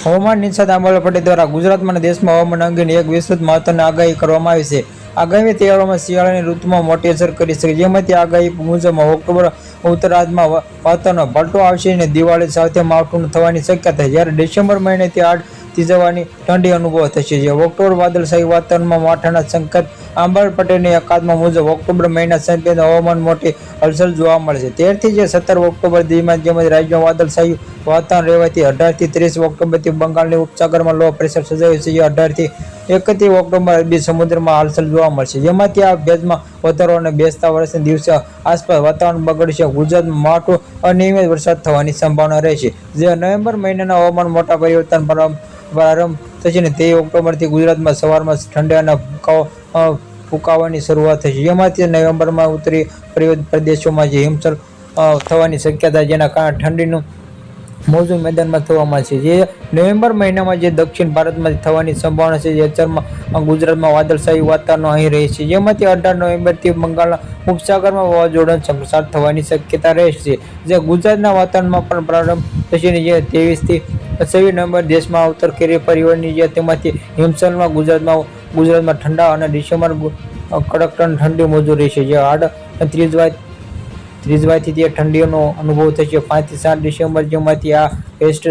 હવામાન નિષ્ણાત આંબોલા પટેલ દ્વારા ગુજરાતમાં અને દેશમાં હવામાન અંગેની એક વિસ્તૃત મહત્વની આગાહી કરવામાં આવી છે. આગામી તહેવારોમાં શિયાળાની ઋતુમાં મોટી અસર કરી શકે જેમાંથી આગાહી મુજબ ઓક્ટોબર ઉત્તરાર્ધમાં વા- વાતાવરણમાં પલટો આવશે અને દિવાળી સાથે માવઠું થવાની શક્યતા જ્યારે ડિસેમ્બર મહિનેથી આઠ થીજવાની ઠંડી અનુભવ થશે. જે ઓક્ટોબર વાદળશાહી વાતાવરણમાં માઠાના સંકેત આંબાલાલ પટેલની અકાદમાં મુજબ ઓક્ટોબર મહિના સંકેત હવામાન મોટી હલચલ જોવા મળશે. તેરથી જે સત્તર ઓક્ટોબર દરમિયાન જેમ રાજ્યમાં વાદળશાહી વાતાવરણ રહેવાથી અઢારથી ત્રીસ ઓક્ટોબરથી બંગાળની ઉપસાગરમાં લો પ્રેશર સર્જાયું છે. જે અઢારથી એકત્રીસ ઓક્ટોબર અરબી સમુદ્રમાં હાલચલ જોવા મળશે. જેમાંથી આ ભેજમાં વધારો અને બેસતા વર્ષના દિવસે આસપાસ વાતાવરણ બગડશે. ગુજરાતમાં માઠું અનિયમિત વરસાદ થવાની સંભાવના રહેશે. જે નવેમ્બર મહિનાના હવામાન મોટા પરિવર્તન પ્રારંભ પ્રારંભ થશે ને તે ઓક્ટોબરથી ગુજરાતમાં સવારમાં ઠંડાના ફૂંકાવ ફૂંકાવાની શરૂઆત થશે. જેમાંથી નવેમ્બરમાં ઉત્તરી પર્વત પ્રદેશોમાં જે હિમસર થવાની શક્યતા જેના કારણે ઠંડીનું મોજું મેદાનમાં થવામાં છે. જે નવેમ્બર મહિનામાં જે દક્ષિણ ભારતમાં થવાની સંભાવના છે, જે અત્યારમાં ગુજરાતમાં વાદળશાહી વાતાવરણ અહીં રહે છે. જેમાંથી અઢાર નવેમ્બરથી બંગાળના ઉપસાગરમાં વાવાઝોડાનો સંસાર થવાની શક્યતા રહેશે. જે ગુજરાતના વાતાવરણમાં પણ પ્રારંભ થશે ને જે ત્રેવીસથી છવ્વીસ નવેમ્બર દેશમાં ઉત્તર કેરી પરિવહનની જે તેમાંથી હિમસલમાં ગુજરાતમાં ગુજરાતમાં ઠંડા અને ડિસેમ્બર કડક ઠંડી મોજું રહેશે જે આડ ત્રીજવાય ત્રીજવાયથી તે ઠંડીનો અનુભવ થશે. પાંચથી સાત ડિસેમ્બર જેમાંથી આ વેસ્ટ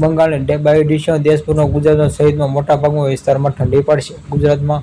બંગાળ બાવીસ ડિસેમ્બર દેશભરના ગુજરાતના સહિતમાં મોટા ભાગના વિસ્તારમાં ઠંડી પડશે. ગુજરાતમાં